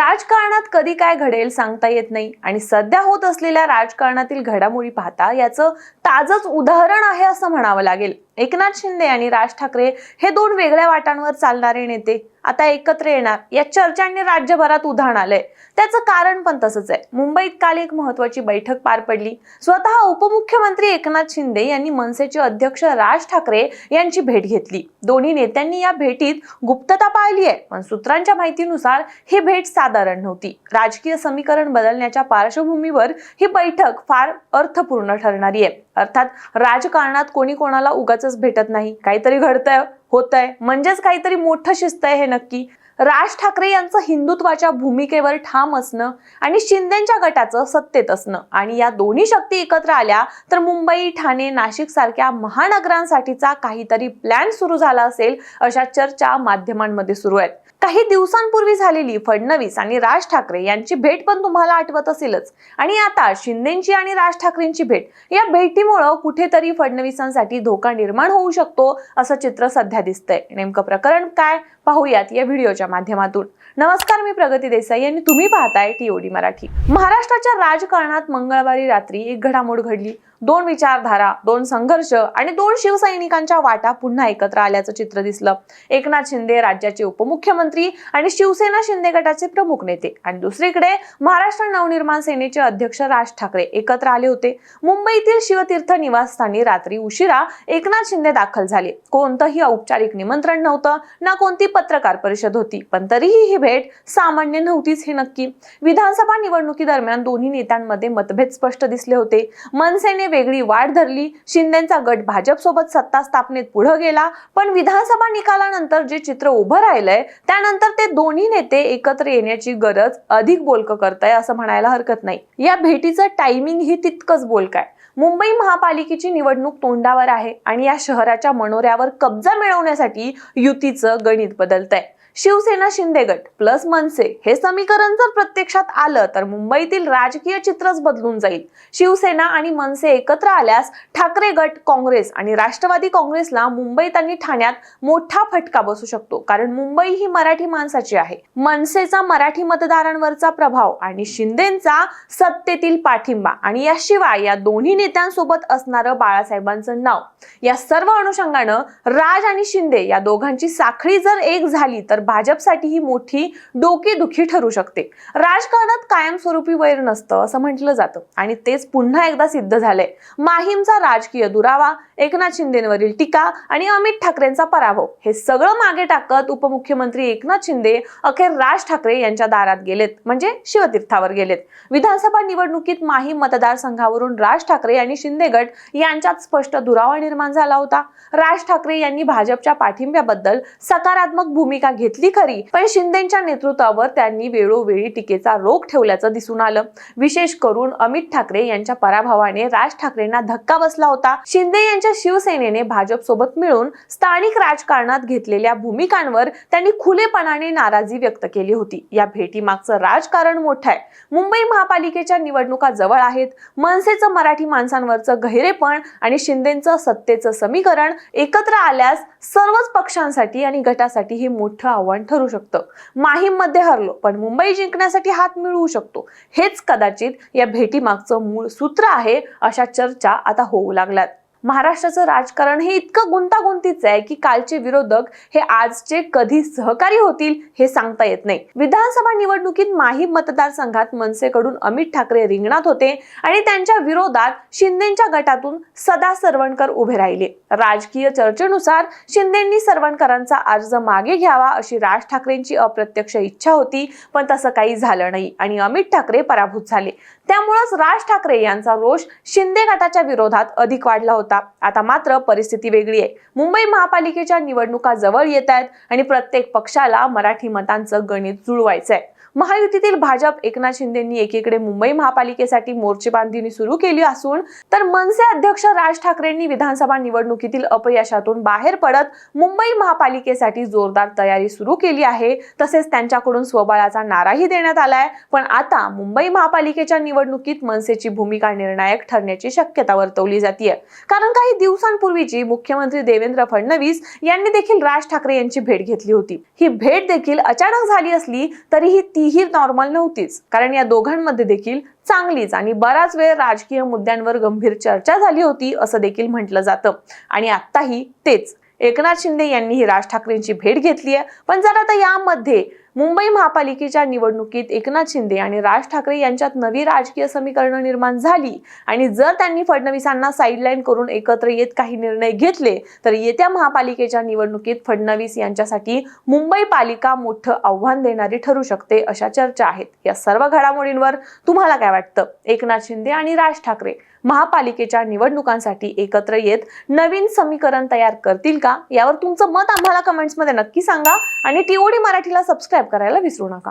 राजकारणात कधी काय घडेल सांगता येत नाही. आणि सध्या होत असलेल्या राजकारणातील घडामोडी पाहता याचं ताजच उदाहरण आहे असं म्हणावं लागेल. एकनाथ शिंदे आणि राज ठाकरे हे दोन वेगळ्या वाटांवर चालणारे नेते आता एकत्र येणार. या चर्चांनी राज्यभरात उधाण आलंय. त्याचं कारण पण तसंच आहे. मुंबईत काल एक महत्वाची बैठक पार पडली. स्वतः उपमुख्यमंत्री एकनाथ शिंदे यांनी मनसेचे अध्यक्ष राज ठाकरे यांची भेट घेतली. दोन्ही नेत्यांनी या भेटीत गुप्तता पाळली आहे पण सूत्रांच्या माहितीनुसार ही भेट साधारण नव्हती. राजकीय समीकरण बदलण्याच्या पार्श्वभूमीवर ही बैठक फार अर्थपूर्ण ठरणारी आहे. अर्थात राजकारणात कोणी कोणाला उगाच भेटत नाही. काहीतरी घडतंय होतंय. म्हणजेच काहीतरी मोठं शिस्तय हे नक्की. राज ठाकरे यांचं हिंदुत्वाच्या भूमिकेवर ठाम असणं आणि शिंदेच्या गटाचं सत्तेत असणं आणि या दोन्ही शक्ती एकत्र आल्या तर मुंबई ठाणे नाशिक सारख्या महानगरांसाठीचा काहीतरी प्लॅन सुरू झाला असेल अशा चर्चा माध्यमांमध्ये सुरू आहेत. काही दिवसांपूर्वी झालेली फडणवीस आणि राज ठाकरे यांची भेट पण तुम्हाला आठवत असेलच. आणि आता शिंदेची आणि राज ठाकरेंची भेट या भेटीमुळं कुठेतरी फडणवीसांसाठी धोका निर्माण होऊ शकतो असं चित्र सध्या दिसतंय. नेमकं प्रकरण काय पाहूयात या व्हिडिओच्या माध्यमातून. नमस्कार मी प्रगती देसाई आणि तुम्ही पाहताय टीओडी मराठी. महाराष्ट्राच्या राजकारणात मंगळवारी रात्री एक घडामोड घडली. दोन विचारधारा दोन संघर्ष आणि दोन शिवसैनिकांच्या वाटा पुन्हा एकत्र आल्याचं चित्र दिसलं. एकनाथ शिंदे राज्याचे उपमुख्यमंत्री आणि शिवसेना शिंदे गटाचे प्रमुख नेते आणि दुसरीकडे महाराष्ट्र नवनिर्माण सेनेचे अध्यक्ष राज ठाकरे एकत्र आले होते. मुंबईतील शिवतीर्थ निवासस्थानी रात्री उशिरा एकनाथ शिंदे दाखल झाले. कोणतंही औपचारिक निमंत्रण नव्हतं ना कोणती पत्रकार परिषद होती पण तरीही ही भेट सामान्य नव्हतीच हे नक्की. विधानसभा निवडणुकीदरम्यान दोन्ही नेत्यांमध्ये मतभेद स्पष्ट दिसले होते. मनसेने वेगळी वाढ धरली. शिंदेचा गट भाजप सोबत सत्ता स्थापनेत पुढे गेला. पण विधानसभा निकालानंतर जे चित्र उभं राहिलंय त्यानंतर ते दोन्ही नेते एकत्र येण्याची गरज अधिक बोलकं आहे असं म्हणायला हरकत नाही. या भेटीचं टायमिंग ही तितकंच बोलक आहे मुंबई महापालिकेची निवडणूक तोंडावर आहे आणि या शहराच्या मनोऱ्यावर कब्जा मिळवण्यासाठी युतीचं गणित बदलतंय. शिवसेना शिंदे गट प्लस मनसे हे समीकरण जर प्रत्यक्षात आलं तर मुंबईतील राजकीय चित्रच बदलून जाईल. शिवसेना आणि मनसे एकत्र आल्यास ठाकरे गट काँग्रेस आणि राष्ट्रवादी काँग्रेसला मुंबईत आणि ठाण्यात मोठा फटका बसू शकतो. कारण मुंबई ही मराठी माणसाची आहे. मनसेचा मराठी मतदारांवरचा प्रभाव आणि शिंदेचा सत्तेतील पाठिंबा आणि याशिवाय या दोन्ही नेत्यांसोबत असणारं बाळासाहेबांचं नाव. या सर्व अनुषंगानं राज आणि शिंदे या दोघांची साखळी जर एक झाली तर भाजपसाठी ही मोठी डोकेदुखी ठरू शकते. राजकारणात कायमस्वरूपी वैर नसतं असं म्हटलं जातं. आणि तेच पुन्हा एकदा सिद्ध झालंय. माहीमचा राजकीय दुरावा एकनाथ शिंदेवरील टीका आणि अमित ठाकरेंचा पराभव हे सगळं मागे टाकत उपमुख्यमंत्री एकनाथ शिंदे अखेर राज ठाकरे यांच्या दारात गेलेत. म्हणजे शिवतीर्थावर गेलेत. विधानसभा निवडणुकीत माहीम मतदारसंघावरून राज ठाकरे आणि शिंदे गट यांच्यात स्पष्ट दुरावा निर्माण झाला होता. राज ठाकरे यांनी भाजपच्या पाठिंब्याबद्दल सकारात्मक भूमिका घेतली. घेतली खरी. पण शिंदेच्या नेतृत्वावर त्यांनी वेळोवेळी टीकेचा रोख ठेवल्याचं दिसून आलं. विशेष करून अमित ठाकरे यांच्या पराभवाने राज ठाकरेंना धक्का बसला होता. शिंदे यांच्या शिवसेनेने भाजप सोबत मिळून स्थानिक राजकारणात घेतलेल्या भूमिकांवर त्यांनी खुलेपणाने नाराजी व्यक्त केली होती. या भेटीमागचं राजकारण मोठं आहे. मुंबई महापालिकेच्या निवडणुका जवळ आहेत. मनसेचं मराठी माणसांवरचं गहिरेपण आणि शिंदेचं सत्तेचं समीकरण एकत्र आल्यास सर्वच पक्षांसाठी आणि गटासाठी हे मोठं आव्हान ठरू शकतं. माहीममध्ये हरलो पण मुंबई जिंकण्यासाठी हात मिळवू शकतो. हेच कदाचित या भेटीमागचं मूळ सूत्र आहे अशा चर्चा आता होऊ लागल्यात. महाराष्ट्राचं राजकारण हे इतकं गुंतागुंतीचं आहे की कालचे विरोधक हे आजचे कधी सहकारी होतील हे सांगता येत नाही. विधानसभा निवडणुकीत माहीम मतदारसंघात मनसेकडून अमित ठाकरे रिंगणात होते आणि त्यांच्या विरोधात शिंदेच्या गटातून सदा सरवणकर उभे राहिले. राजकीय चर्चेनुसार शिंदेंनी सरवणकरांचा अर्ज मागे घ्यावा अशी राज ठाकरेंची अप्रत्यक्ष इच्छा होती पण तसं काही झालं नाही आणि अमित ठाकरे पराभूत झाले. त्यामुळेच राज ठाकरे यांचा रोष शिंदे गटाच्या विरोधात अधिक वाढला होता. आता मात्र परिस्थिती वेगळी आहे. मुंबई महापालिकेच्या निवडणुका जवळ येत आहेत आणि प्रत्येक पक्षाला मराठी मतांचं गणित जुळवायचं आहे महायुतीतील भाजप एकनाथ शिंदेंनी एकीकडे मुंबई महापालिकेसाठी मोर्चेबांधणी सुरू केली असून तर मनसे अध्यक्ष राज ठाकरेंनी विधानसभा निवडणुकीतील अपयशातून बाहेर पडत मुंबई महापालिकेसाठी जोरदार तयारी सुरू केली आहे. तसेच त्यांच्याकडून स्वबळाचा नाराही देण्यात आलाय. पण आता मुंबई महापालिकेच्या निवडणुकीत मनसेची भूमिका निर्णायक ठरण्याची शक्यता वर्तवली जाते कारण काही दिवसांपूर्वीची मुख्यमंत्री देवेंद्र फडणवीस यांनी देखील राज ठाकरे यांची भेट घेतली होती. ही भेट देखील अचानक झाली असली तरीही तीही नॉर्मल नव्हतीच. कारण या दोघांमध्ये देखील चांगलीच आणि बराच वेळ राजकीय मुद्द्यांवर गंभीर चर्चा झाली होती असं देखील म्हटलं जातं. आणि आत्ताही तेच. एकनाथ शिंदे यांनी ही राज ठाकरेंची भेट घेतली आहे पण जर आता यामध्ये मुंबई महापालिकेच्या निवडणुकीत एकनाथ शिंदे आणि राज ठाकरे यांच्यात नवी राजकीय समीकरणं निर्माण झाली. आणि जर त्यांनी फडणवीसांना साईडलाईन करून एकत्र येत काही निर्णय घेतले तर येत्या महापालिकेच्या निवडणुकीत फडणवीस यांच्यासाठी मुंबई पालिका मोठं आव्हान देणारी ठरू शकते अशा चर्चा आहेत. या सर्व घडामोडींवर तुम्हाला काय वाटतं? एकनाथ शिंदे आणि राज ठाकरे महापालिकेच्या निवडणुकांसाठी एकत्र येत नवीन समीकरण तयार करतील का? यावर तुमचं मत आम्हाला कमेंट्समध्ये नक्की सांगा. आणि टीओडी मराठीला सबस्क्राईब करायला विसरू नका.